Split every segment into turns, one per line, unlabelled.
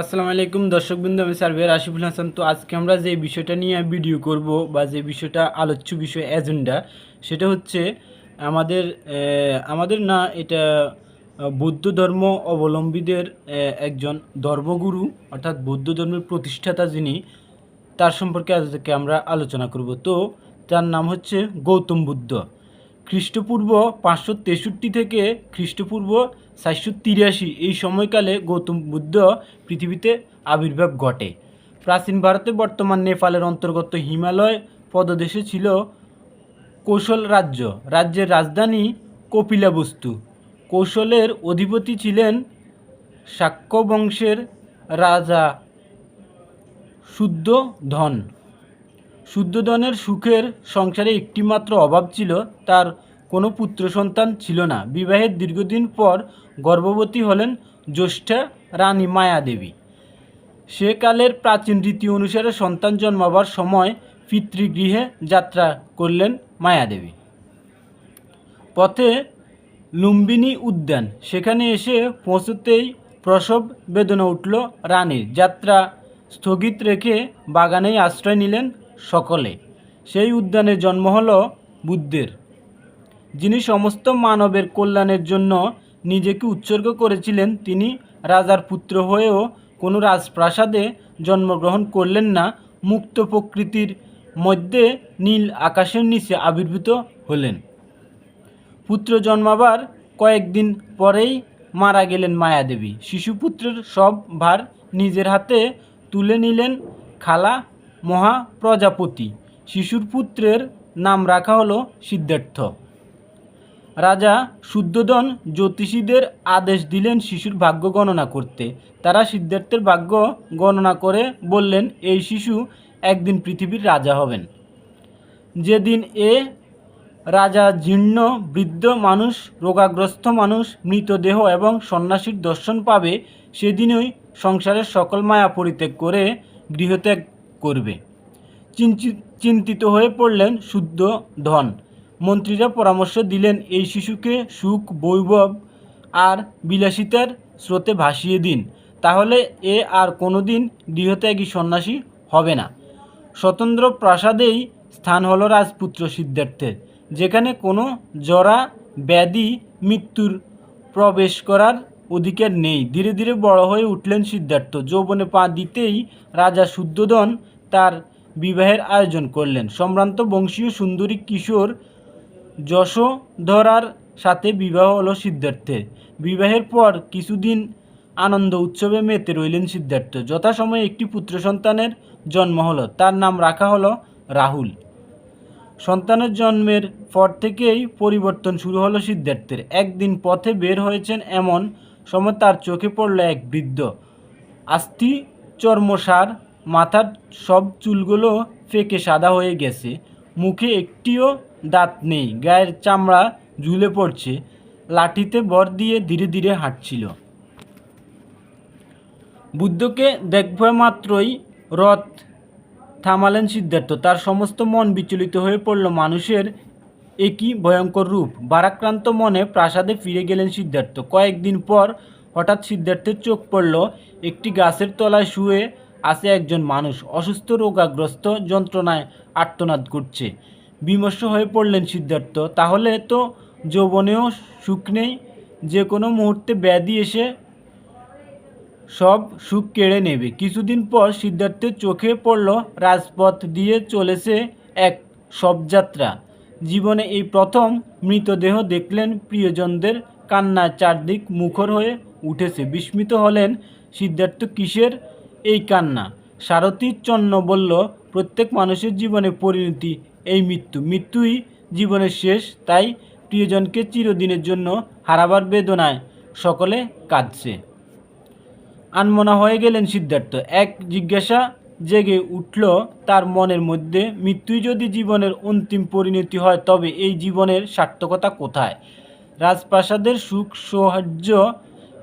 আসসালামু আলাইকুম। দর্শকবৃন্দ, আমি সার্ভেয়ার আশিফুল হাসান। তো আজকে আমরা যে বিষয়টা নিয়ে ভিডিও করব বা যে বিষয়টা আলোচ্য বিষয় এজেন্ডা, সেটা হচ্ছে আমাদের আমাদের না এটা বৌদ্ধ ধর্ম অবলম্বীদের একজন ধর্মগুরু, অর্থাৎ বৌদ্ধ ধর্মের প্রতিষ্ঠাতা যিনি, তার সম্পর্কে আজকে আমরা আলোচনা করব। তো তার নাম হচ্ছে গৌতম বুদ্ধ। খ্রিস্টপূর্ব পাঁচশো তেষট্টি থেকে খ্রিস্টপূর্ব চারশো তিরাশি এই সময়কালে গৌতম বুদ্ধ পৃথিবীতে আবির্ভাব ঘটে। প্রাচীন ভারতে বর্তমান নেপালের অন্তর্গত হিমালয় পদদেশে ছিল কৌশল রাজ্য। রাজ্যের রাজধানী কপিলাবস্তু। কৌশলের অধিপতি ছিলেন শাক্য বংশের রাজা শুদ্ধ ধন শুদ্ধধনের সুখের সংসারে একটিমাত্র অভাব ছিল, তার কোনো পুত্র সন্তান ছিল না। বিবাহের দীর্ঘদিন পর গর্ভবতী হলেন জ্যেষ্ঠা রানী মায়াদেবী সেকালের প্রাচীন রীতি অনুসারে সন্তান জন্মাবার সময় পিতৃগৃহে যাত্রা করলেন মায়াদেবী পথে লুম্বিনী উদ্যান, সেখানে এসে পৌঁছতেই প্রসব বেদনা উঠল রানীর। যাত্রা স্থগিত রেখে বাগানেই আশ্রয় নিলেন সকলে। সেই উদ্যানে জন্ম হল বুদ্ধের। যিনি সমস্ত মানবের কল্যাণের জন্য নিজেকে উৎসর্গ করেছিলেন, তিনি রাজার পুত্র হয়েও কোনো রাজপ্রাসাদে জন্মগ্রহণ করলেন না। মুক্ত প্রকৃতির মধ্যে নীল আকাশের নিচে আবির্ভূত হলেন। পুত্র জন্মাবার কয়েকদিন পরেই মারা গেলেন মায়াদেবী। শিশুপুত্রের সব ভার নিজের হাতে তুলে নিলেন খালা মহা প্রজাপতি শিশুর পুত্রের নাম রাখা হলো সিদ্ধার্থ। রাজা শুদ্ধোধন জ্যোতিষীদের আদেশ দিলেন শিশুর ভাগ্য গণনা করতে। তারা সিদ্ধার্থের ভাগ্য গণনা করে বললেন, এই শিশু একদিন পৃথিবীর রাজা হবেন। যেদিন এ রাজা জীর্ণ, বৃদ্ধ মানুষ, রোগাগ্রস্ত মানুষ, মৃতদেহ এবং সন্ন্যাসীর দর্শন পাবে, সেদিনই সংসারের সকল মায়া পরিত্যাগ করে গৃহত্যাগ করবে। চিন্তি- চিন্তিত হয়ে পড়লেন শুদ্ধ ধন মন্ত্রীরা পরামর্শ দিলেন, এই শিশুকে সুখ, বৈভব আর বিলাসিতার স্রোতে ভাসিয়ে দিন। তাহলে এ আর কোনোদিন গৃহত্যাগী সন্ন্যাসী হবে না। স্বতন্ত্র প্রাসাদেই স্থান হলো রাজপুত্র সিদ্ধার্থের যেখানে কোনো জরা ব্যাধি মৃত্যুর প্রবেশ করার অধিকার নেই। ধীরে ধীরে বড় হয়ে উঠলেন সিদ্ধার্থ। যৌবনে পা দিতেই রাজা শুদ্ধোধন তার বিবাহের আয়োজন করলেন। সম্ভ্রান্ত বংশীয় সুন্দরী কিশোর যশোধরার সাথে বিবাহ হলো সিদ্ধার্থের। বিবাহের পর কিছুদিন আনন্দ উৎসবে মেতে রইলেন সিদ্ধার্থ। যথাসময়ে একটি পুত্র সন্তানের জন্ম হলো। তার নাম রাখা হলো রাহুল। সন্তানের জন্মের পর থেকেই পরিবর্তন শুরু হলো সিদ্ধার্থের। একদিন পথে বের হয়েছেন এমন সময় তার চোখে পড়ল এক বৃদ্ধ। আস্থি চর্মসার মাথার সব চুলগুলো ফেকে সাদা হয়ে গেছে। মুখে একটিও দাঁত নেই। গায়ের চামড়া ঝুলে পড়ছে। লাঠিতে বর দিয়ে ধীরে ধীরে হাঁটছিল। বুদ্ধকে দেখবে মাত্রই রথ থামালেন সিদ্ধার্থ। তার সমস্ত মন বিচলিত হয়ে পড়ল। মানুষের একই ভয়ঙ্কর রূপ। বারাক্রান্ত মনে প্রাসাদে ফিরে গেলেন সিদ্ধার্থ। কয়েকদিন পর হঠাৎ সিদ্ধার্থের চোখ পড়ল, একটি গাছের তলায় শুয়ে আছে একজন মানুষ। অসুস্থ, রোগাগ্রস্ত, যন্ত্রণায় আর্তনাদ করছে। বিমর্ষ হয়ে পড়লেন সিদ্ধার্থ। তাহলে তো যৌবনেও সুখ নেই যে কোনো মুহূর্তে ব্যাধি এসে সব সুখ কেড়ে নেবে। কিছুদিন পর সিদ্ধার্থের চোখে পড়ল রাজপথ দিয়ে চলেছে এক শবযাত্রা জীবনে এই প্রথম মৃতদেহ দেখলেন প্রিয়জনদের কান্না চারদিক মুখর হয়ে উঠেছে। বিস্মিত হলেন, সিদ্ধার্থ, কিসের এই কান্না? সারথী চন্ন বলল প্রত্যেক মানুষের জীবনে পরিণতি এই মৃত্যু। মৃত্যুই জীবনের শেষ, তাই প্রিয়জনকে চিরদিনের জন্য হারাবার বেদনায় সকলে কাঁদছে। আনমনা হয়ে গেলেন সিদ্ধার্থ। এক জিজ্ঞাসা জেগে উঠল, তার মনের মধ্যে, মৃত্যুই যদি জীবনের অন্তিম পরিণতি হয়, তবে এই জীবনের সার্থকতা কোথায়? রাজপ্রাসাদের সুখ সৌহার্য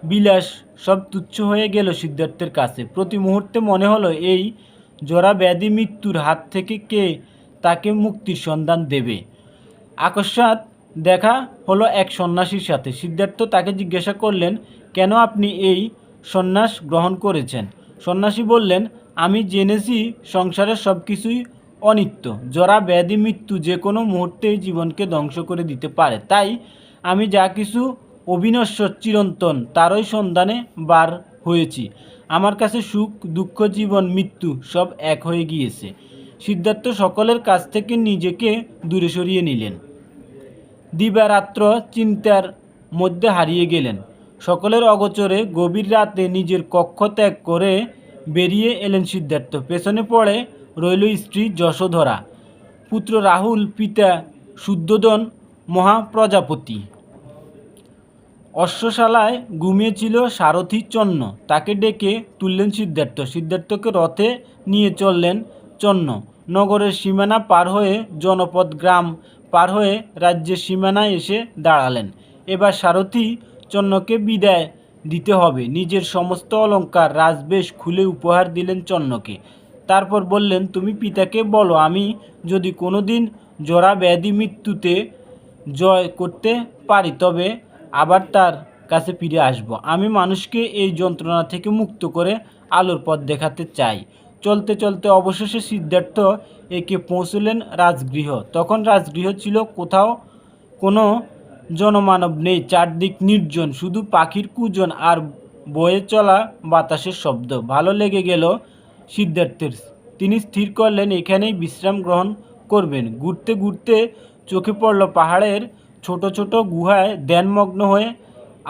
বিলাস সব তুচ্ছ হয়ে গেল সিদ্ধার্থের কাছে। প্রতি মুহূর্তে মনে হলো, এই জরা ব্যাধি মৃত্যুর হাত থেকে কে তাকে মুক্তির সন্ধান দেবে। আকস্মাৎ দেখা হলো এক সন্ন্যাসীর সাথে। সিদ্ধার্থ তাকে জিজ্ঞাসা করলেন, কেন আপনি এই সন্ন্যাস গ্রহণ করেছেন? সন্ন্যাসী বললেন, আমি জেনেছি সংসারের সব কিছুই অনিত্য। জরা, ব্যাধি, মৃত্যু যে কোনো মুহূর্তেই জীবনকে ধ্বংস করে দিতে পারে। তাই আমি যা কিছু অবিনশ্বর চিরন্তন, তারই সন্ধানে বার হয়েছি। আমার কাছে সুখ, দুঃখ, জীবন, মৃত্যু সব এক হয়ে গিয়েছে। সিদ্ধার্থ সকলের কাছ থেকে নিজেকে দূরে সরিয়ে নিলেন। দিবারাত্র চিন্তার মধ্যে হারিয়ে গেলেন। সকলের অগোচরে গভীর রাতে নিজের কক্ষ ত্যাগ করে বেরিয়ে এলেন সিদ্ধার্থ। পেছনে পড়ে রইল স্ত্রী যশোধরা। পুত্র রাহুল, পিতা শুদ্ধোদন, মহাপ্রজাপতি। অশ্বশালায় ঘুমিয়েছিল সারথী চন্ন তাকে ডেকে তুললেন সিদ্ধার্থ। সিদ্ধার্থকে রথে নিয়ে চললেন চন্ন নগরের সীমানা পার হয়ে জনপদ গ্রাম পার হয়ে রাজ্যের সীমানায় এসে দাঁড়ালেন। এবার সারথী চন্নকে বিদায় দিতে হবে। নিজের সমস্ত অলঙ্কার রাজবেশ খুলে উপহার দিলেন চন্নকে। তারপর বললেন, তুমি পিতাকে বলো, আমি যদি কোনোদিন জরা ব্যাধি মৃত্যুতে জয় করতে পারি, তবে আবার তার কাছে ফিরে আসব। আমি মানুষকে এই যন্ত্রণা থেকে মুক্ত করে আলোর পথ দেখাতে চাই। চলতে চলতে অবশেষে সিদ্ধার্থ একে পৌঁছলেন রাজগৃহ। তখন রাজগৃহ ছিল কোথাও কোনো জনমানব নেই, চারদিক নির্জন, শুধু পাখির কুজন আর বয়ে চলা বাতাসের শব্দ। ভালো লেগে গেল সিদ্ধার্থের। তিনি স্থির করলেন, এখানেই বিশ্রাম গ্রহণ করবেন। ঘুরতে ঘুরতে চোখে পড়ল পাহাড়ের ছোট ছোট গুহায় ধ্যানমগ্ন হয়ে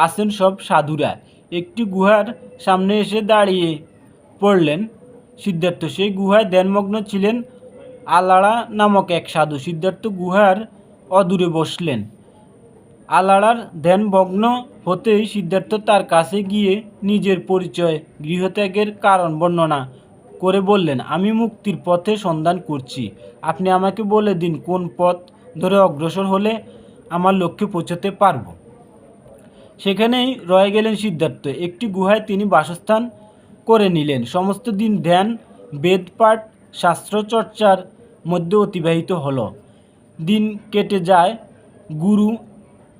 আসেন সব সাধুরা। একটি গুহার সামনে এসে দাঁড়িয়ে পড়লেন। সিদ্ধার্থ। সেই গুহায় ধ্যানমগ্ন ছিলেন আলাড়া নামক এক সাধু। সিদ্ধার্থ গুহার অদূরে বসলেন। আলাড়ার ধ্যানভগ্ন হতেই সিদ্ধার্থ তার কাছে গিয়ে নিজের পরিচয়, গৃহত্যাগের কারণ বর্ণনা করে বললেন, আমি মুক্তির পথে সন্ধান করছি। আপনি আমাকে বলে দিন কোন পথ ধরে অগ্রসর হলে আমার লক্ষ্যে পৌঁছতে পারব? সেখানেই রয়ে গেলেন সিদ্ধার্থ। একটি গুহায় তিনি বাসস্থান করে নিলেন। সমস্ত দিন ধ্যান বেদপাঠ শাস্ত্রচর্চার মধ্যে অতিবাহিত হলো। দিন কেটে যায়, গুরু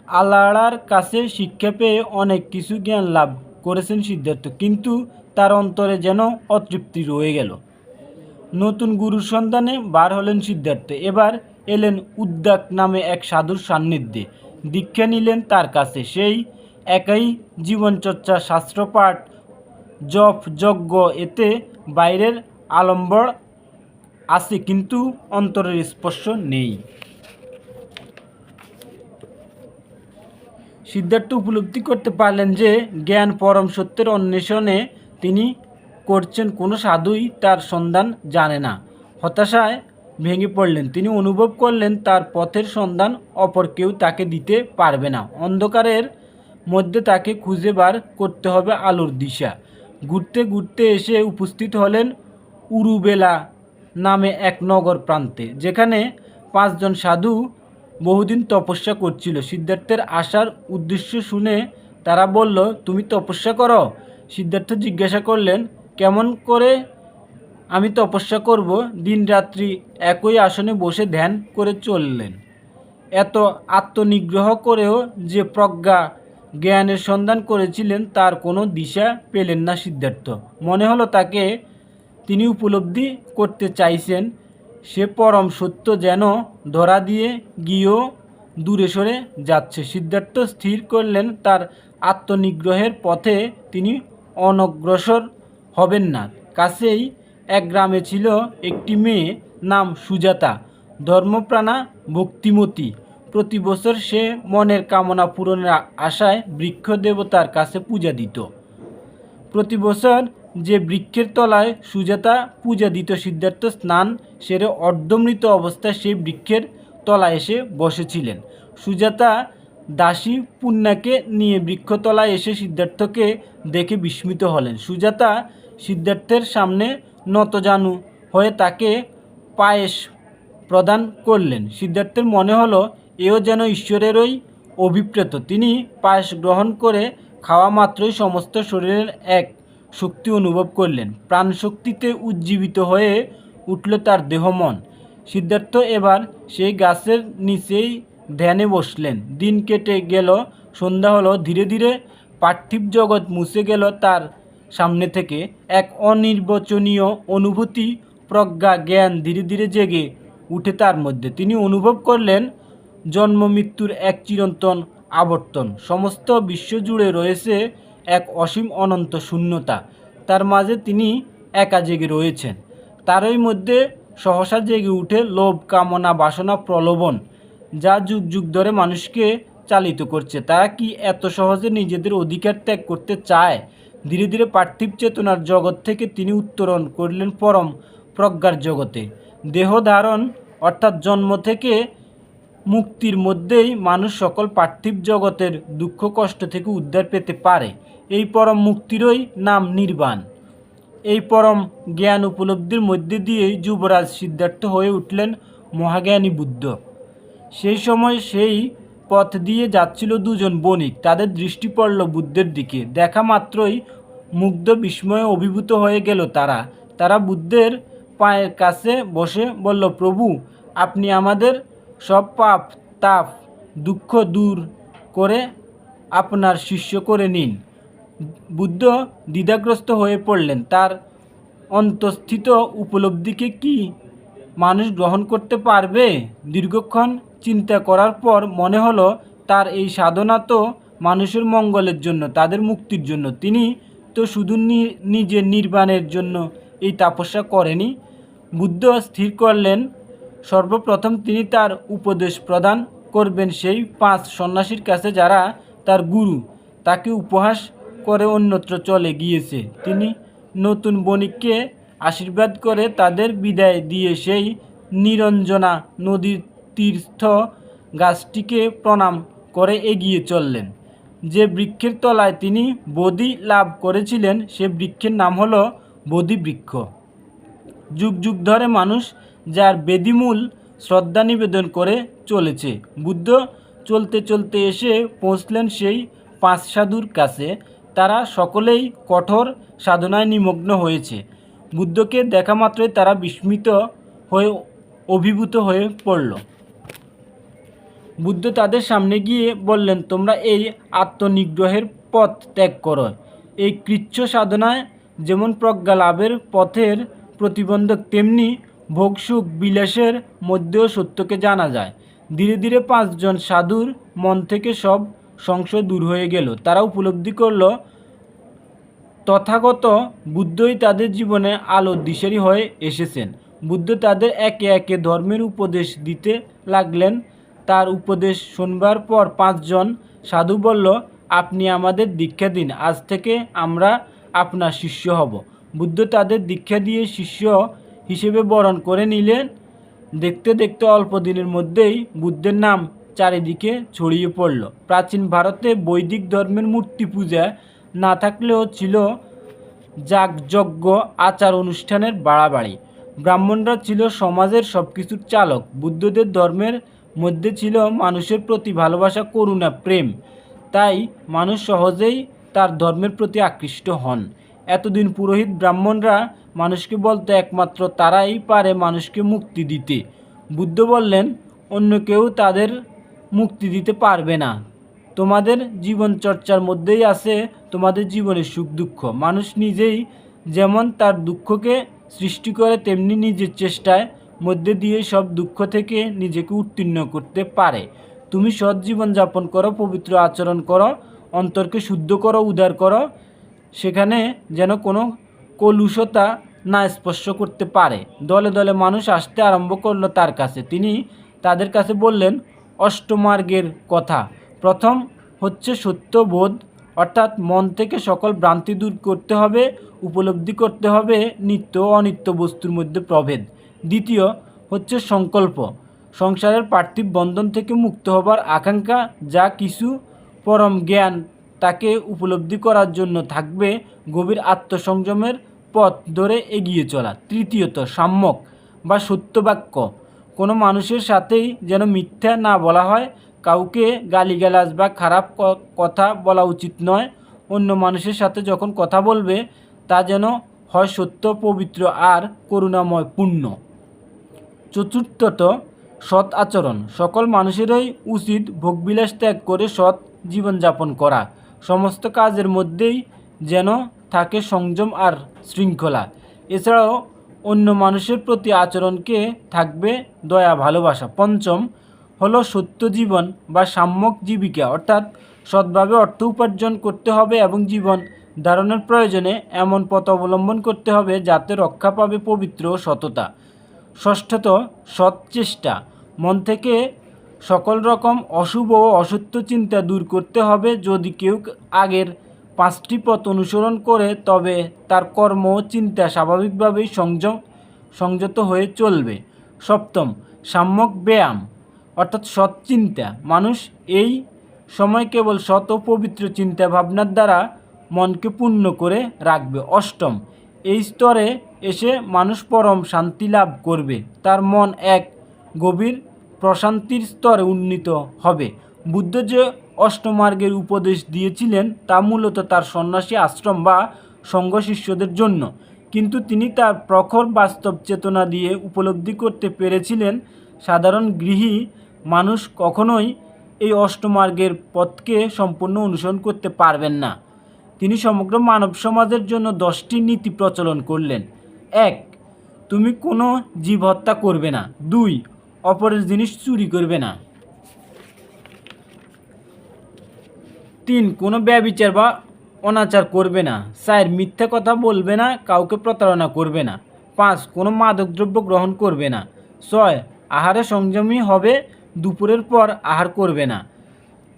আলাড়ার কাছে শিক্ষা পেয়ে অনেক কিছু জ্ঞান লাভ করেছেন সিদ্ধার্থ, কিন্তু তার অন্তরে যেন অতৃপ্তি রয়ে গেল। নতুন গুরুর সন্ধানে বার হলেন সিদ্ধার্থ। এবার এলেন উদ্যাক নামে এক সাধুর সান্নিধ্যে। দীক্ষা নিলেন তার কাছে। সেই একাই জীবনচর্চা শাস্ত্রপাঠ জপ যজ্ঞ এতে বাইরের আলম্বর আছে, কিন্তু অন্তরের স্পর্শ নেই। সিদ্ধার্থ উপলব্ধি করতে পারলেন যে, জ্ঞান পরম সত্যের অন্বেষণে তিনি করছেন কোনো সাধুই তার সন্ধান জানে না। হতাশায় ভেঙে পড়লেন। তিনি অনুভব করলেন তার পথের সন্ধান অপর কেউ তাকে দিতে পারবে না। অন্ধকারের মধ্যে তাকে খুঁজে বার করতে হবে আলোর দিশা। ঘুরতে ঘুরতে এসে উপস্থিত হলেন উরুবেলা নামে এক নগর প্রান্তে, যেখানে পাঁচজন সাধু বহুদিন তপস্যা করছিল। সিদ্ধার্থের আসার উদ্দেশ্য শুনে তারা বলল, তুমি তপস্যা করো? সিদ্ধার্থ জিজ্ঞাসা করলেন, কেমন করে আমি তপস্যা করব? দিন রাত্রি একই আসনে বসে ধ্যান করে চললেন। এত আত্মনিগ্রহ করেও যে প্রজ্ঞা জ্ঞানের সন্ধান করেছিলেন, তার কোনো দিশা পেলেন না সিদ্ধার্থ। মনে হলো তাকে তিনি উপলব্ধি করতে চাইছেন, সে পরম সত্য যেন ধরা দিয়ে গিয়েও দূরে সরে যাচ্ছে। সিদ্ধার্থ স্থির করলেন, তার আত্মনিগ্রহের পথে তিনি অনগ্রসর হবেন না। কাছেই এক গ্রামে ছিল একটি মেয়ে নাম সুজাতা, ধর্মপ্রাণা ভক্তিমতী। প্রতি বছর সে মনের কামনা পূরণের আশায় বৃক্ষ দেবতার কাছে পূজা দিত। প্রতি বছর যে বৃক্ষের তলায় সুজাতা পূজা দিত সিদ্ধার্থ স্নান, সেরে অর্ধমৃত অবস্থায় সেই বৃক্ষের তলায় এসে বসেছিলেন। সুজাতা দাসী পুণ্যাকে নিয়ে বৃক্ষতলায় এসে সিদ্ধার্থকে দেখে বিস্মিত হলেন। সুজাতা সিদ্ধার্থের সামনে নতজানু হয়ে তাকে পায়েস প্রদান করলেন। সিদ্ধার্থের মনে হলো এও যেন ঈশ্বরেরই অভিপ্রেত। তিনি পায়েস গ্রহণ করে খাওয়া মাত্রই সমস্ত শরীরের এক শক্তি অনুভব করলেন। প্রাণশক্তিতে উজ্জীবিত হয়ে উঠল তার দেহ মন। সিদ্ধার্থ এবার সেই গাছের নিচেই ধ্যানে বসলেন। দিন কেটে গেল, সন্ধ্যা হলো, ধীরে ধীরে পার্থিব জগৎ মুছে গেল তার সামনে থেকে। এক অনির্বচনীয় অনুভূতি, প্রজ্ঞা, জ্ঞান ধীরে ধীরে জেগে উঠে তার মধ্যে। তিনি অনুভব করলেন জন্ম, মৃত্যুর এক চিরন্তন আবর্তন। সমস্ত বিশ্ব জুড়ে রয়েছে এক অসীম অনন্ত শূন্যতা। তার মাঝে তিনি একা জেগে রয়েছেন। তারই মধ্যে সহসা জেগে উঠে লোভ, কামনা, বাসনা, প্রলোভন যা যুগ যুগ ধরে মানুষকে চালিত করছে। তারা কি এত সহজে নিজেদের অধিকার ত্যাগ করতে চায়? ধীরে ধীরে পার্থিব চেতনার জগৎ থেকে তিনি উত্তরণ করলেন পরম প্রজ্ঞার জগতে। দেহ ধারণ, অর্থাৎ জন্ম থেকে মুক্তির মধ্যেই মানুষ সকল পার্থিব জগতের দুঃখ কষ্ট থেকে উদ্ধার পেতে পারে। এই পরম মুক্তিরই নাম নির্বাণ। এই পরম জ্ঞান উপলব্ধির মধ্যে দিয়েই যুবরাজ সিদ্ধার্থ হয়ে উঠলেন মহাজ্ঞানী বুদ্ধ। সেই সময় সেই পথ দিয়ে যাচ্ছিল দুজন বণিক। তাদের দৃষ্টি পড়ল বুদ্ধের দিকে। দেখা মাত্রই মুগ্ধ, বিস্ময়ে অভিভূত হয়ে গেল তারা। তারা বুদ্ধের পায়ের কাছে বসে বলল, প্রভু, আপনি আমাদের সব পাপ, তাপ, দুঃখ দূর করে আপনার শিষ্য করে নিন। বুদ্ধ দ্বিধাগ্রস্ত হয়ে পড়লেন। তার অন্তঃস্থিত উপলব্ধিকে কি মানুষ গ্রহণ করতে পারবে? দীর্ঘক্ষণ চিন্তা করার পর মনে হলো, তার এই সাধনা তো মানুষের মঙ্গলের জন্য, তাদের মুক্তির জন্য। তিনি তো শুধু নিজের নির্বাণের জন্য এই তাপস্যা করেনি। বুদ্ধ স্থির করলেন সর্বপ্রথম তিনি তার উপদেশ প্রদান করবেন সেই পাঁচ সন্ন্যাসীর কাছে যারা তার গুরু। তাকে উপহাস করে অন্যত্র চলে গিয়েছে। তিনি নতুন বণিককে আশীর্বাদ করে তাদের বিদায় দিয়ে সেই নিরঞ্জনা নদীর তীর্থ গাছটিকে প্রণাম করে এগিয়ে চললেন। যে বৃক্ষের তলায় তিনি বোধি লাভ করেছিলেন, সে বৃক্ষের নাম হলো বোধি বৃক্ষ। যুগ যুগ ধরে মানুষ যার বেদিমূল শ্রদ্ধা নিবেদন করে চলেছে। বুদ্ধ চলতে চলতে এসে পৌঁছলেন সেই পাঁচ সাধুর কাছে। তারা সকলেই কঠোর সাধনায় নিমগ্ন হয়েছে। বুদ্ধকে দেখা মাত্রই তারা বিস্মিত হয়ে অভিভূত হয়ে পড়ল। বুদ্ধ তাদের সামনে গিয়ে বললেন, তোমরা এই আত্মনিগ্রহের পথ ত্যাগ করো। এই কৃচ্ছ সাধনায় যেমন প্রজ্ঞা লাভের পথের প্রতিবন্ধক, তেমনি ভোগসুখ বিলাসের মধ্যেও সত্যকে জানা যায়। ধীরে ধীরে পাঁচজন সাধুর মন থেকে সব সংশয় দূর হয়ে গেল। তারা উপলব্ধি করল, তথাগত বুদ্ধই তাদের জীবনে আলো দিশারি হয়ে এসেছেন। বুদ্ধ তাদের একে একে ধর্মের উপদেশ দিতে লাগলেন। তার উপদেশ শুনবার পর পাঁচজন সাধু বলল, আপনি আমাদের দীক্ষা দিন, আজ থেকে আমরা আপনার শিষ্য হব। বুদ্ধ তাদের দীক্ষা দিয়ে শিষ্য হিসেবে বরণ করে নিলেন। দেখতে দেখতে অল্প দিনের মধ্যেই বুদ্ধের নাম চারিদিকে ছড়িয়ে পড়ল। প্রাচীন ভারতে বৈদিক ধর্মের মূর্তি পূজা না থাকলেও ছিল যাগযজ্ঞ আচার অনুষ্ঠানের বাড়াবাড়ি। ব্রাহ্মণরা ছিল সমাজের সব কিছুর চালক। বুদ্ধদের ধর্মের মধ্যে ছিল মানুষের প্রতি ভালোবাসা, করুণা, প্রেম। তাই মানুষ সহজেই তার ধর্মের প্রতি আকৃষ্ট হন। এতদিন পুরোহিত ব্রাহ্মণরা মানুষকে বলতে একমাত্র তারাই পারে মানুষকে মুক্তি দিতে। বুদ্ধ বললেন, অন্য কেউ তাদের মুক্তি দিতে পারবে না। তোমাদের জীবন চর্চার মধ্যেই আছে তোমাদের জীবনের সুখ দুঃখ। মানুষ নিজেই যেমন তার দুঃখকে সৃষ্টি করে, তেমনি নিজের চেষ্টায় মধ্যে দিয়ে সব দুঃখ থেকে নিজেকে উত্তীর্ণ করতে পারে। তুমি সৎ জীবন যাপন করো, পবিত্র আচরণ করো, অন্তরকে শুদ্ধ করো, উদার করো সেখানে যেন কোনো কলুষতা না স্পর্শ করতে পারে। দলে দলে মানুষ আসতে আরম্ভ করল তার কাছে। তিনি তাদের কাছে বললেন, অষ্টমার্গের কথা। প্রথম হচ্ছে সত্যবোধ, অর্থাৎ মন থেকে সকল ভ্রান্তি দূর করতে হবে, উপলব্ধি করতে হবে নিত্য ও অনিত্য বস্তুর মধ্যে প্রভেদ। দ্বিতীয় হচ্ছে সংকল্প। সংসারের পার্থিব বন্ধন থেকে মুক্ত হবার আকাঙ্ক্ষা যা কিছু পরম জ্ঞান তাকে উপলব্ধি করার জন্য থাকবে গভীর আত্মসংযমের পথ ধরে এগিয়ে চলা। তৃতীয়ত, সাম্যক বা সত্যবাক্য। কোনো মানুষের সাথেই যেন মিথ্যা না বলা হয়, কাউকে গালিগালাজ বা খারাপ কথা বলা উচিত নয়। অন্য মানুষের সাথে যখন কথা বলবে, তা যেন হয় সত্য, পবিত্র আর করুণাময় পূর্ণ। চতুর্থত, সৎ আচরণ। সকল মানুষেরই উচিত ভোগবিলাস ত্যাগ করে সৎ জীবনযাপন করা। সমস্ত কাজের মধ্যেই যেন থাকে সংযম আর শৃঙ্খলা। এছাড়াও অন্য মানুষের প্রতি আচরণকে থাকবে দয়া, ভালোবাসা। পঞ্চম হলো সত্য জীবন বা সাম্যক জীবিকা, অর্থাৎ সৎভাবে অর্থ উপার্জন করতে হবে এবং জীবন ধারণের প্রয়োজনে এমন পথ অবলম্বন করতে হবে যাতে রক্ষা পাবে পবিত্র সততা। ষষ্ঠত, সৎ চেষ্টা। মন থেকে সকল রকম অশুভ ও অসত্য চিন্তা দূর করতে হবে যদি কেউ আগের পাঁচটি পথ অনুসরণ করে, তবে তার কর্ম ও চিন্তা স্বাভাবিকভাবেই সংযম, সংযত হয়ে চলবে। সপ্তম, সাম্যক ব্যায়াম, অর্থাৎ সৎ চিন্তা। মানুষ এই সময় কেবল সৎ ও পবিত্র চিন্তা ভাবনার দ্বারা মনকে পূর্ণ করে রাখবে। অষ্টম, এই স্তরে এসে মানুষ পরম শান্তি লাভ করবে। তার মন এক গভীর প্রশান্তির স্তরে উন্নীত হবে। বুদ্ধ যে অষ্টমার্গের উপদেশ দিয়েছিলেন, তা মূলত তার সন্ন্যাসী আশ্রম বা সঙ্ঘ শিষ্যদের জন্য। কিন্তু তিনি তার প্রখর বাস্তব চেতনা দিয়ে উপলব্ধি করতে পেরেছিলেন, সাধারণ গৃহী মানুষ কখনোই এই অষ্টমার্গের পথকে সম্পূর্ণ অনুসরণ করতে পারবেন না। তিনি সমগ্র মানব সমাজের জন্য দশটি নীতি প্রচলন করলেন। এক, তুমি কোনো জীব হত্যা করবে না। দুই অপরের জিনিস চুরি করবে না। তিন, কোনো ব্যবিচার বা অনাচার করবে না। চার, মিথ্যা কথা বলবে না, কাউকে প্রতারণা করবে না। পাঁচ, কোনো মাদকদ্রব্য গ্রহণ করবে না। ছয়, আহারে সংযমী হবে, দুপুরের পর আহার করবে না।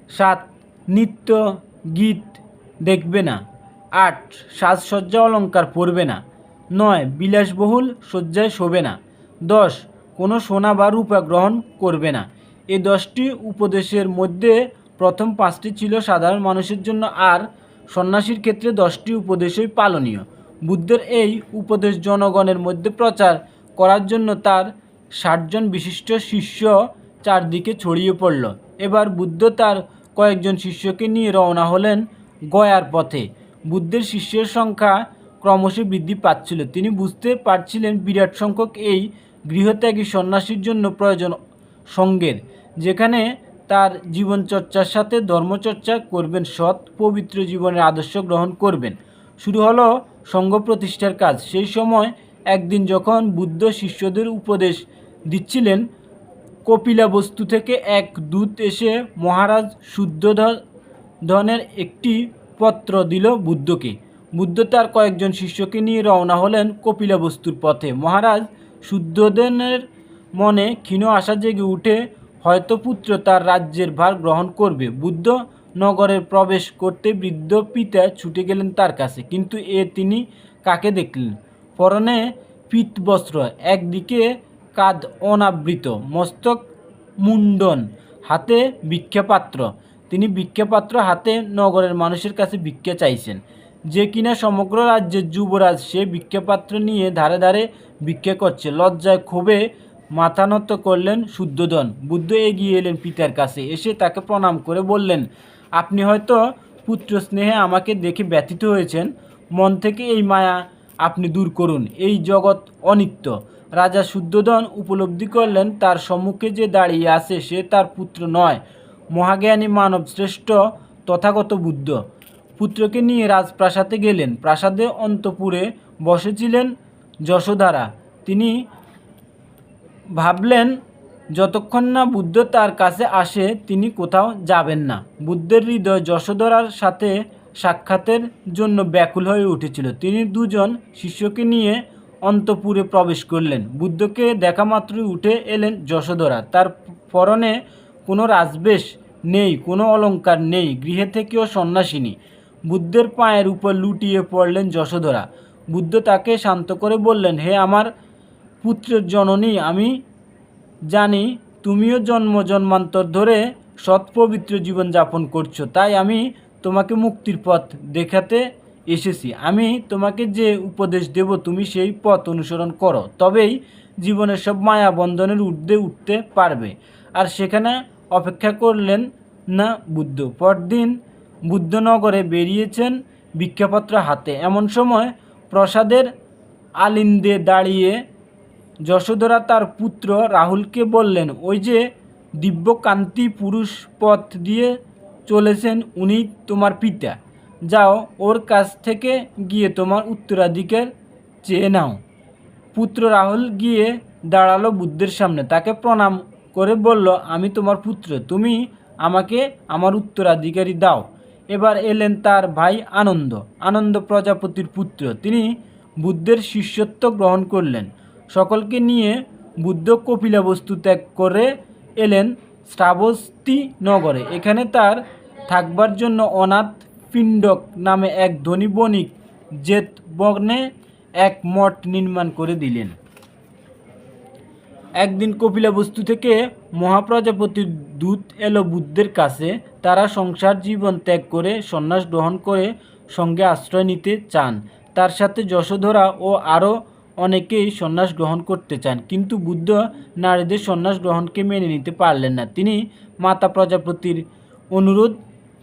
সাত, নৃত্য গীত দেখবে না। আট, সাজসজ্জা অলংকার পরবে না। নয়, বিলাসবহুল শয্যায় শোবে না। দশ কোনো সোনা বা রূপা গ্রহণ করবে না। এই দশটি উপদেশের মধ্যে প্রথম পাঁচটি ছিল সাধারণ মানুষের জন্য আর সন্ন্যাসীর ক্ষেত্রে দশটি উপদেশই পালনীয়। বুদ্ধের এই উপদেশ জনগণের মধ্যে প্রচার করার জন্য তার ষাটজন বিশিষ্ট শিষ্য চারদিকে ছড়িয়ে পড়ল। এবার বুদ্ধ তার কয়েকজন শিষ্যকে নিয়ে রওনা হলেন গয়ার পথে। বুদ্ধের শিষ্যের সংখ্যা ক্রমশ বৃদ্ধি পাচ্ছিল। তিনি বুঝতে পারছিলেন বিরাট সংখ্যক এই গৃহত্যাগী সন্ন্যাসীর জন্য প্রয়োজন সঙ্গের, যেখানে তার জীবনচর্চার সাথে ধর্মচর্চা করবেন, সৎ, পবিত্র জীবনের আদর্শ গ্রহণ করবেন। শুরু হলো সঙ্ঘ প্রতিষ্ঠার কাজ। সেই সময় একদিন যখন বুদ্ধ শিষ্যদের উপদেশ দিচ্ছিলেন, কপিলা বস্তু থেকে এক দূত এসে মহারাজ শুদ্ধধ ধনের একটি পত্র দিল বুদ্ধকে। বুদ্ধ তার কয়েকজন শিষ্যকে নিয়ে রওনা হলেন কপিলা বস্তুর পথে। মহারাজ শুদ্ধোধনের মনে ক্ষীণ আশা জেগে উঠে হয়তো পুত্র তার রাজ্যের ভার গ্রহণ করবে। বুদ্ধ নগরে প্রবেশ করতে বৃদ্ধ পিতা ছুটে গেলেন তার কাছে, কিন্তু এ তিনি কাকে দেখলেন? পরনে পিত বস্ত্র একদিকে কাঁধ অনাবৃত, মস্তক মুন্ডন হাতে ভিক্ষাপাত্র। তিনি ভিক্ষাপাত্র হাতে নগরের মানুষের কাছে ভিক্ষা চাইছেন। যে কিনা সমগ্র রাজ্যের যুবরাজ সে ভিক্ষাপাত্র নিয়ে ধারে ধারে ভিক্ষা করছে। লজ্জায় ক্ষোভে মাথা নত করলেন শুদ্ধোধন বুদ্ধ এগিয়ে এলেন পিতার কাছে। এসে তাকে প্রণাম করে বললেন, আপনি হয়তো পুত্র স্নেহে আমাকে দেখে ব্যথিত হয়েছেন। মন থেকে এই মায়া আপনি দূর করুন। এই জগৎ অনিত্য রাজা শুদ্ধোধন উপলব্ধি করলেন, তার সম্মুখে যে দাঁড়িয়ে আছে সে তার পুত্র নয়। মহাজ্ঞানী মানব শ্রেষ্ঠ তথাগত বুদ্ধ। পুত্রকে নিয়ে রাজপ্রাসাদে গেলেন। প্রাসাদে অন্তপুরে বসেছিলেন যশোধারা তিনি ভাবলেন, যতক্ষণ না বুদ্ধ তার কাছে আসে, তিনি কোথাও যাবেন না। বুদ্ধের হৃদয় যশোধরার সাথে সাক্ষাতের জন্য ব্যাকুল হয়ে উঠেছিল। তিনি দুজন শিষ্যকে নিয়ে অন্তপুরে প্রবেশ করলেন। বুদ্ধকে দেখা মাত্রই উঠে এলেন যশোধরা তার পরনে কোনো রাজবেশ নেই, কোনো অলংকার নেই, গৃহে থেকেও সন্ন্যাসিনী। বুদ্ধের পায়ের উপর লুটিয়ে পড়লেন যশোধরা। বুদ্ধ তাকে শান্ত করে বললেন, হে আমার পুত্রের জননী, আমি জানি তুমিও জন্ম জন্মান্তর ধরে সৎ পবিত্র জীবন যাপন করছ, তাই আমি তোমাকে মুক্তির পথ দেখাতে এসেছি। আমি তোমাকে যে উপদেশ দেব, তুমি সেই পথ অনুসরণ করো, তবেই জীবনের সব মায়া বন্ধনের ঊর্ধ্বে উঠতে পারবে। আর সেখানে অপেক্ষা করলেন না বুদ্ধ। পরদিন বুদ্ধনগরে বেরিয়েছেন ভিক্ষাপত্র হাতে। এমন সময় প্রসাদের আলিন্দে দাঁড়িয়ে যশোধরা তার পুত্র রাহুলকে বললেন, ওই যে দিব্যকান্তি পুরুষ পথ দিয়ে চলেছেন উনি তোমার পিতা। যাও, ওর কাছ থেকে গিয়ে তোমার উত্তরাধিকার চেয়ে নাও। পুত্র রাহুল গিয়ে দাঁড়াল বুদ্ধের সামনে। তাকে প্রণাম করে বলল, আমি তোমার পুত্র, তুমি আমাকে আমার উত্তরাধিকারী দাও। এবার এলেন তার ভাই আনন্দ। আনন্দ প্রজাপতির পুত্র। তিনি বুদ্ধের শিষ্যত্ব গ্রহণ করলেন। সকলকে নিয়ে বুদ্ধ কপিলা বস্তু ত্যাগ করে এলেন শ্রাবস্তি নগরে। এখানে তার থাকবার জন্য অনাথ পিণ্ডক নামে এক ধনী বণিক জেত বগ্নে এক মঠ নির্মাণ করে দিলেন। একদিন কপিলাবস্তু থেকে মহাপ্রজাপতির দূত এলো বুদ্ধের কাছে। তারা সংসার জীবন ত্যাগ করে, সন্ন্যাস গ্রহণ করে সঙ্গে আশ্রয় নিতে চান। তার সাথে যশোধরা ও আরও অনেকেই সন্ন্যাস গ্রহণ করতে চান। কিন্তু বুদ্ধ নারীদের সন্ন্যাস গ্রহণকে মেনে নিতে পারলেন না। তিনি মাতা প্রজাপতির অনুরোধ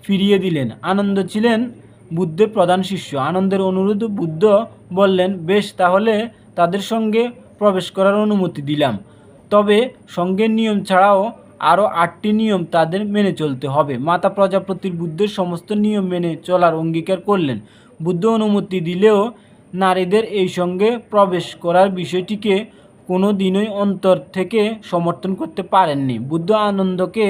ফিরিয়ে দিলেন। আনন্দ ছিলেন বুদ্ধের প্রধান শিষ্য। আনন্দের অনুরোধ বুদ্ধ বললেন, বেশ, তাহলে তাদের সঙ্গে প্রবেশ করার অনুমতি দিলাম। তবে সঙ্গের নিয়ম ছাড়াও আরও আটটি নিয়ম তাদের মেনে চলতে হবে। মাতা প্রজাপতির বুদ্ধের সমস্ত নিয়ম মেনে চলার অঙ্গীকার করলেন। বুদ্ধ অনুমতি দিলেও নারীদের এই সঙ্গে প্রবেশ করার বিষয়টিকে কোনো দিনই অন্তর থেকে সমর্থন করতে পারেননি। বুদ্ধ আনন্দকে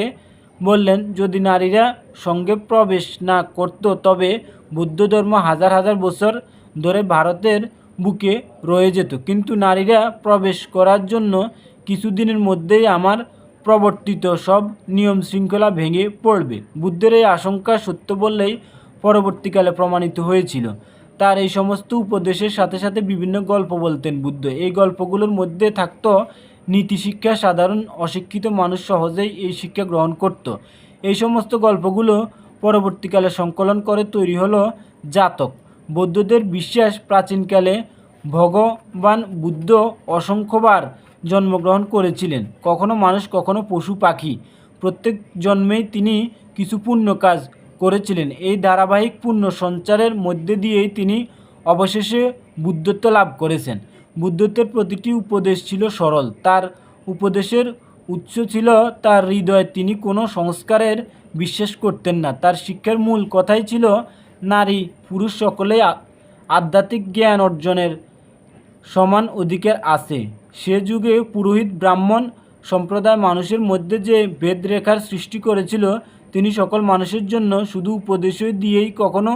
বললেন, যদি নারীরা সঙ্গে প্রবেশ না করত, তবে বুদ্ধ ধর্ম হাজার হাজার বছর ধরে ভারতের বুকে রয়ে যেত। কিন্তু নারীরা প্রবেশ করার জন্য কিছুদিনের মধ্যেই আমার প্রবর্তিত সব নিয়ম শৃঙ্খলা ভেঙে পড়বে। বুদ্ধের এই আশঙ্কা সত্য বললেই পরবর্তীকালে প্রমাণিত হয়েছিল। তার এই সমস্ত উপদেশের সাথে সাথে বিভিন্ন গল্প বলতেন বুদ্ধ। এই গল্পগুলোর মধ্যে থাকতো নীতিশিক্ষা সাধারণ অশিক্ষিত মানুষ সহজেই এই শিক্ষা গ্রহণ করত। এই সমস্ত গল্পগুলো পরবর্তীকালে সংকলন করে তৈরি হলো জাতক। বৌদ্ধদের বিশ্বাস প্রাচীনকালে ভগবান বুদ্ধ অসংখ্যবার জন্মগ্রহণ করেছিলেন। কখনো মানুষ, কখনো পশু পাখি। প্রত্যেক জন্মেই তিনি কিছু পুণ্য কাজ করেছিলেন। এই ধারাবাহিক পুণ্য সঞ্চারের মধ্যে দিয়েই তিনি অবশেষে বুদ্ধত্ব লাভ করেছেন। বুদ্ধত্বের প্রতিটি উপদেশ ছিল সরল। তার উপদেশের উৎস ছিল তার হৃদয়। তিনি কোনো সংস্কারের বিশ্বাস করতেন না। তার শিক্ষার মূল কথাই ছিল নারী, পুরুষ সকলেই আধ্যাত্মিক জ্ঞান অর্জনের সমান অধিকার আছে। সে যুগে পুরোহিত ব্রাহ্মণ সম্প্রদায় মানুষের মধ্যে যে ভেদরেখার সৃষ্টি করেছিল, তিনি সকল মানুষের জন্য শুধু উপদেশ দিয়েই কখনো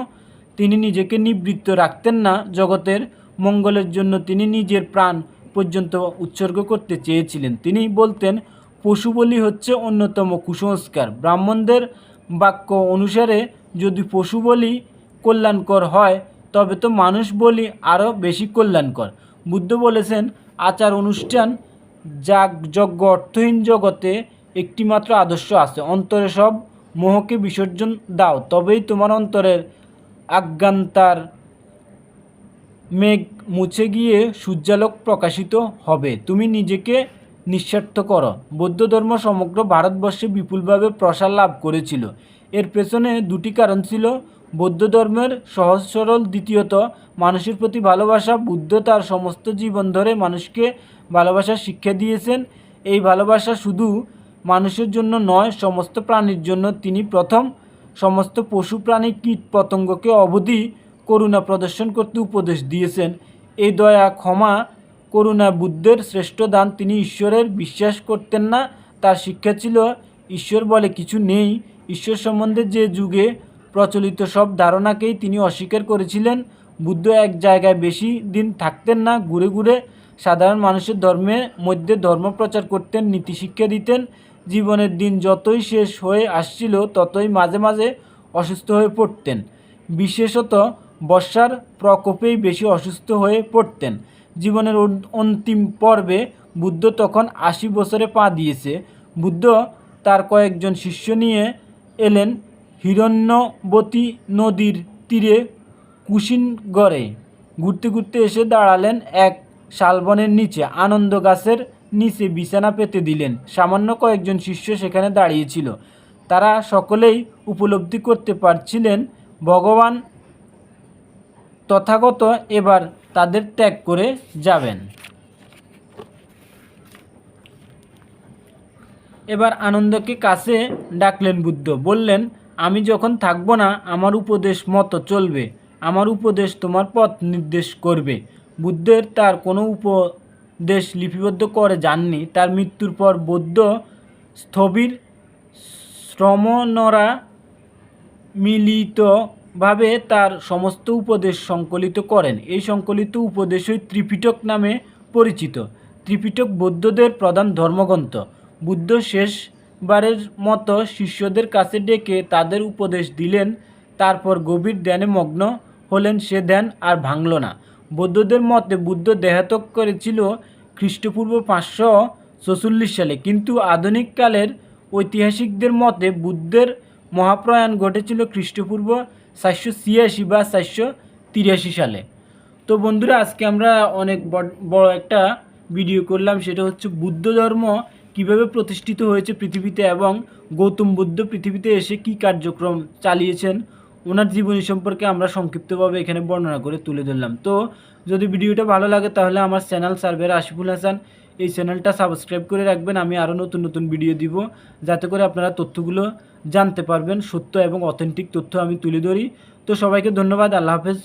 তিনি নিজেকে নিবৃত্ত রাখতেন না। জগতের মঙ্গলের জন্য তিনি নিজের প্রাণ পর্যন্ত উৎসর্গ করতে চেয়েছিলেন। তিনি বলতেন, পশু বলি হচ্ছে অন্যতম কুসংস্কার। ব্রাহ্মণদের বাক্য অনুসারে যদি পশু বলি কল্যাণকর হয়, তবে তো মানুষ বলি আরও বেশি কল্যাণকর। বুদ্ধ বলেছেন আচার অনুষ্ঠান যাগ যজ্ঞ অর্থহীন জগতে একটিমাত্র আদর্শ আছে। অন্তরে সব মোহকে বিসর্জন দাও, তবেই তোমার অন্তরের আজ্ঞান্তার মেঘ মুছে গিয়ে সূর্যালোক প্রকাশিত হবে। তুমি নিজেকে নিঃস্বার্থ করো। বৌদ্ধ ধর্ম সমগ্র ভারতবর্ষে বিপুলভাবে প্রসার লাভ করেছিল। এর পেছনে দুটি কারণ ছিল বৌদ্ধ ধর্মের সহজ সরল দ্বিতীয়ত, মানুষের প্রতি ভালোবাসা বুদ্ধ তার সমস্ত জীবন ধরে মানুষকে ভালোবাসার শিক্ষা দিয়েছেন। এই ভালোবাসা শুধু মানুষের জন্য নয়, সমস্ত প্রাণীর জন্য। তিনি প্রথম সমস্ত পশু প্রাণী কীট পতঙ্গকে অবধি করুণা প্রদর্শন করতে উপদেশ দিয়েছেন। এই দয়া, ক্ষমা, করুণা বুদ্ধের শ্রেষ্ঠ দান তিনি ঈশ্বরের বিশ্বাস করতেন না। তার শিক্ষা ছিল, ঈশ্বর বলে কিছু নেই। ঈশ্বর সম্বন্ধে যে যুগে প্রচলিত সব ধারণাকেই তিনি অস্বীকার করেছিলেন। বুদ্ধ এক জায়গায় বেশি দিন থাকতেন না, ঘুরে ঘুরে সাধারণ মানুষের ধর্মের মধ্যে ধর্ম প্রচার করতেন, নীতি শিক্ষা দিতেন। জীবনের দিন যতই শেষ হয়ে আসছিল, ততই মাঝে মাঝে অসুস্থ হয়ে পড়তেন। বিশেষত বর্ষার প্রকোপেই বেশি অসুস্থ হয়ে পড়তেন। জীবনের অন্তিম পর্বে বুদ্ধ তখন আশি বছরে পা দিয়েছে। বুদ্ধ তার কয়েকজন শিষ্য নিয়ে এলেন। হিরণ্যবতী নদীর তীরে কুশিনগড়ে ঘুরতে ঘুরতে এসে দাঁড়ালেন এক শালবনের নিচে। আনন্দ গাছের নিচে বিছানা পেতে দিলেন। সামান্য কয়েকজন শিষ্য সেখানে দাঁড়িয়েছিল। তারা সকলেই উপলব্ধি করতে পারছিলেন, ভগবান তথাগত এবার তাদের ত্যাগ করে যাবেন। এবার আনন্দকে কাছে ডাকলেন বুদ্ধ। বললেন আমি যখন থাকব না, আমার উপদেশ মতো চলবে। আমার উপদেশ তোমার পথ নির্দেশ করবে। বুদ্ধের তার কোনো উপদেশ লিপিবদ্ধ করে যাননি তার মৃত্যুর পর বৌদ্ধ স্থবির শ্রমণরা মিলিতভাবে তার সমস্ত উপদেশ সংকলিত করেন। এই সংকলিত উপদেশই ত্রিপিটক নামে পরিচিত। ত্রিপিটক বৌদ্ধদের প্রধান ধর্মগ্রন্থ। বুদ্ধ শেষবারের মতো শিষ্যদের কাছে ডেকে তাদের উপদেশ দিলেন। তারপর গভীর ধ্যানে মগ্ন হলেন। সে ধ্যান আর ভাঙল না। বৌদ্ধদের মতে বুদ্ধ দেহাত্যাগ করেছিল খ্রিস্টপূর্ব পাঁচশো চৌচল্লিশ সালে। কিন্তু আধুনিককালের ঐতিহাসিকদের মতে বুদ্ধের মহাপ্রয়াণ ঘটেছিল খ্রিস্টপূর্ব চারশো ছিয়াশি বা চারশো তিরাশি সালে। তো বন্ধুরা, আজকে আমরা অনেক বড় একটা ভিডিও করলাম। সেটা হচ্ছে বুদ্ধ ধর্ম কীভাবে প্রতিষ্ঠিত হয়েছে পৃথিবীতে এবং গৌতম বুদ্ধ পৃথিবীতে এসে কি কার্যক্রম চালিয়েছেন, ওনার জীবনী সম্পর্কে আমরা সংক্ষিপ্তভাবে এখানে বর্ণনা করে তুলে ধরলাম। তো যদি ভিডিওটা ভালো লাগে তাহলে আমার চ্যানেল সার্ভের আশিফুল হাসান, এই চ্যানেলটা সাবস্ক্রাইব করে রাখবেন, আমি আরও নতুন নতুন ভিডিও দিব, যাতে করে আপনারা তথ্যগুলো জানতে পারবেন, সত্য এবং অথেন্টিক তথ্য আমি তুলে ধরি। তো সবাইকে ধন্যবাদ, আল্লাহ হাফেজ।